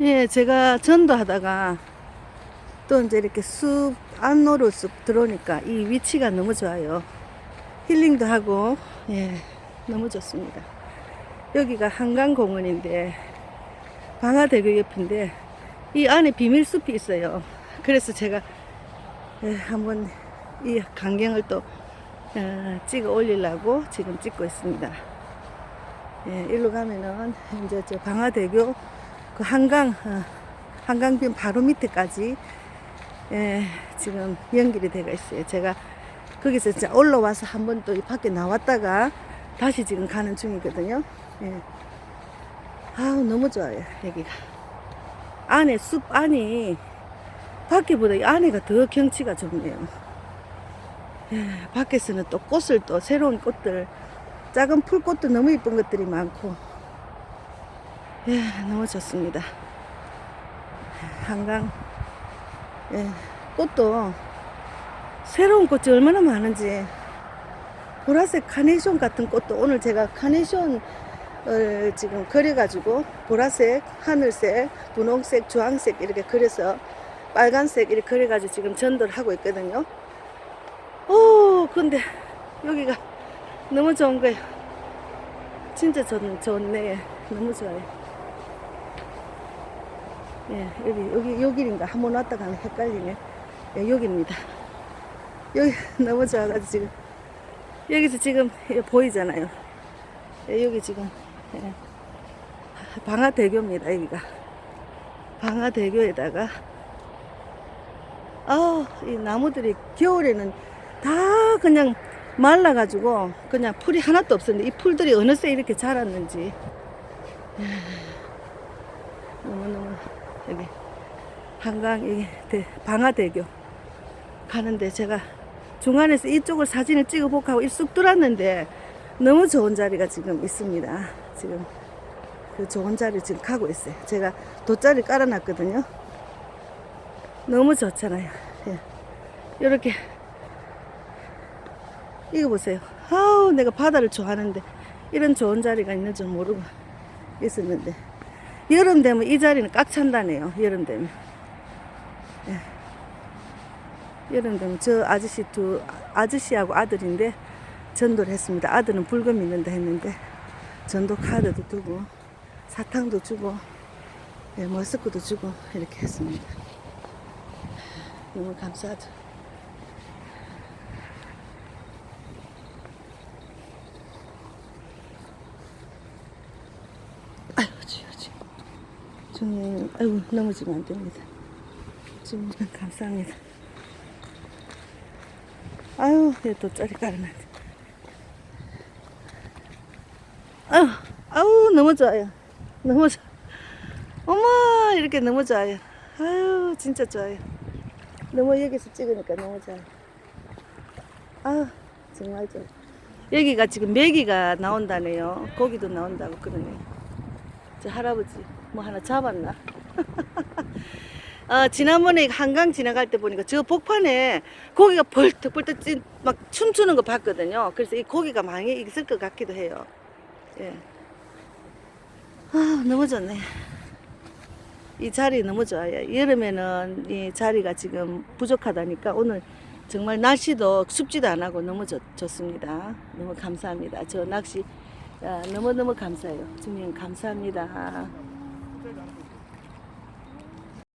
예, 제가 전도하다가 또 이제 이렇게 숲 안으로 쑥 들어오니까 이 위치가 너무 좋아요. 힐링도 하고, 예, 너무 좋습니다. 여기가 한강공원인데, 방화대교 옆인데, 이 안에 비밀숲이 있어요. 그래서 제가 예, 한번 이 광경을 또 어, 찍어 올리려고 지금 찍고 있습니다. 예, 일로 가면은 이제 저 방화대교 그 한강 어, 한강변 바로 밑에까지 예, 지금 연결이 되어 있어요. 제가 거기서 진짜 올라와서 한 번 또 밖에 나왔다가 다시 지금 가는 중이거든요. 예. 아우 너무 좋아요 여기가 안에 숲 안이 밖에보다 이 안에가 더 경치가 좋네요. 예, 밖에서는 또 꽃을 또 새로운 꽃들 작은 풀꽃도 너무 이쁜 것들이 많고 예, 너무 좋습니다. 한강 예, 꽃도 새로운 꽃이 얼마나 많은지 보라색 카네이션 같은 꽃도 오늘 제가 카네이션 을 지금 그려가지고 보라색, 하늘색, 분홍색, 주황색 이렇게 그려서 빨간색 이렇게 그려가지고 지금 전도를 하고 있거든요. 오, 근데 여기가 너무 좋은 거예요. 진짜 좋, 좋네. 너무 좋아요. 예, 여기, 여기, 여기인가? 한 번 왔다가 헷갈리네. 예, 여기입니다. 여기 너무 좋아가지고 지금. 여기서 지금 보이잖아요. 예, 여기 지금, 예, 방화대교입니다, 여기가. 방화대교에다가, 아, 이 나무들이 겨울에는 다 그냥 말라가지고 그냥 풀이 하나도 없었는데 이 풀들이 어느새 이렇게 자랐는지 예, 너무너무 여기 한강 이 대- 방화대교 가는데 제가 중간에서 이쪽을 사진을 찍어볼까 하고 쑥 들었는데 너무 좋은 자리가 지금 있습니다. 지금 그 좋은 자리 지금 가고 있어요. 제가 돗자리 깔아놨거든요. 너무 좋잖아요. 예. 이렇게 이거 보세요. 아우 내가 바다를 좋아하는데 이런 좋은 자리가 있는 줄 모르고 있었는데 여름 되면 이 자리는 꽉 찬다네요. 여름 되면. 예. 여름 되면 저 아저씨 두 아저씨하고 아들인데 전도를 했습니다. 아들은 불금 믿는다 했는데 전도 카드도 두고 사탕도 주고 예, 머스크도 주고 이렇게 했습니다. 너무 감사하죠. 아유, 주여, 주여. 주님, 아유, 넘어지면 안 됩니다. 주님, 감사합니다. 아유, 얘또 짜리 아유, 너무 좋아요. 너무 좋아. 어머, 이렇게 좋아요. 아유, 진짜 좋아요. 너무 여기서 찍으니까 너무 좋아요. 아, 정말 좋아. 여기가 지금 메기가 나온다네요. 고기도 나온다고 그러네요. 저 할아버지 뭐 하나 잡았나? 아, 지난번에 한강 지나갈 때 보니까 저 복판에 고기가 벌떡벌떡 찐- 막 춤추는 거 봤거든요. 그래서 이 고기가 많이 있을 것 같기도 해요. 예. 아, 너무 좋네. 이 자리 너무 좋아요. 여름에는 이 자리가 지금 부족하다니까 오늘 정말 날씨도 춥지도 안 하고 너무 좋, 좋습니다. 너무 감사합니다. 저 낚시 아, 너무너무 감사해요. 주님 감사합니다.